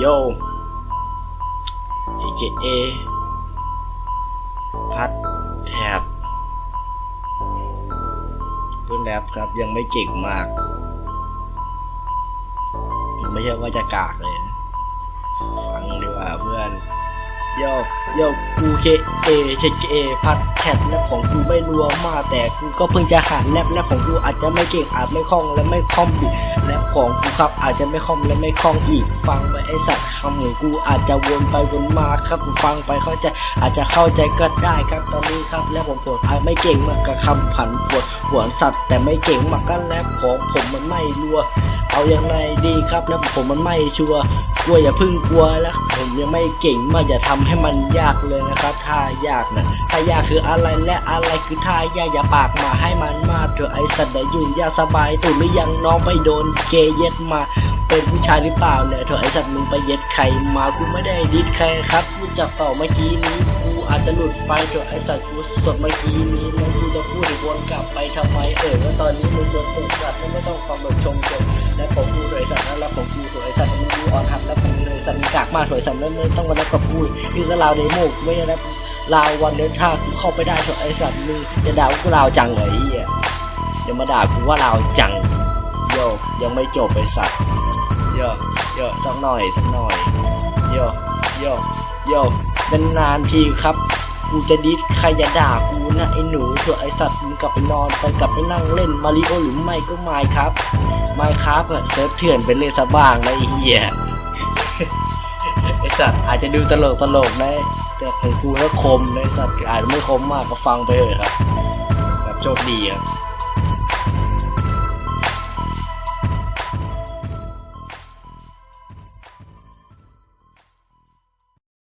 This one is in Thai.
โย AKA พัดแถบพื่นแรปครับยังไม่เก่งมาก ไม่ใช่ว่าจะกากเลย โยโยกูเคเอเชเคเอพัดแคทและของกูไม่รัวมากแต่กูก็เพิ่งจะหัดแรปและของกูอาจจะไม่เก่งอาจไม่คล่องและไม่คล่อมบิดและของกูครับอาจจะไม่คล่อมและไม่คล่องอีก ฟังไปไอสัตว์คำของกูอาจจะวนไปวนมาครับฟังไปเข้าใจอาจจะเข้าใจก็ได้ครับตอนนี้ครับและผมปวดอาจไม่เก่งมากกับคำผันปวดหวนสัตว์แต่ไม่เก่งมากกันแรปของผมมันไม่รัว เอายังไงดีครับแล้วผมมันไม่ชัวร์กลัวอย่าพึ่งกลัวแล้วผมยังไม่เก่งมากอย่าทำให้มันยากเลยนะครับถ้ายากนะถ้ายากคืออะไรและอะไรคือท่ายากอย่าปากมาให้มันมาเถอะไอสัตว์เดี๋ยวยุ่งยากสบายตุ่นหรือยังน้องไปโดนเกย์เย็ดมาเป็นผู้ชายหรือเปล่าเนี่ยเถอะไอสัตว์มึงไปเย็ดใครมากูไม่ได้ดิดใครครับกูจับต่อเมื่อกี้นี้กูอาจจะหลุดไปเถอะไอสัตว์กูสดเมื่อกี้นี้แล้วกูจะพูดอีกวนกลับไปทำไมเอ่ยว่าตอนนี้มึงโดนตกสัตว์ไม่ต้องฟังแบบชมเฉยและผมกูโดยสัตว์แล้วผมกูโดยสัตว์มึงกูออนทับแล้วผมโดยสัตว์กากมากโดยสัตว์แล้วไม่ต้องมาแล้วกับพูดนี่ก็ลาวเดโมกไม่ใช่แล้ลาววันเดินท่ากูเข้าไปได้เถอะไอสัตว์มึงจะด่ากูลาวจังเหรอเหี้ยอย่ามาด่ากูว่าลาวจัง โยยังไม่จบไอสัตว์โยโยสักหน่อยสักหน่อยโยโยโยนานๆทีครับกูจะดิสใครอย่าด่ากูนะไอ้หนูเถอะไอสัตว์มึงกลับไปนอนไปกลับไปนั่งเล่นมาริโอหรือไม่ก็ไม่ครับไม่ครับอะเซิร์ฟเถื่อนเป็นเลยซะบ้างนะไอ้เหี้ยไอสัตว์อาจจะดูตลกตลกนะแต่ของกูแล้วคมไอสัตว์อาจจะไม่คมมากก็ฟังไปเถอะครับแบบโชคดีครับ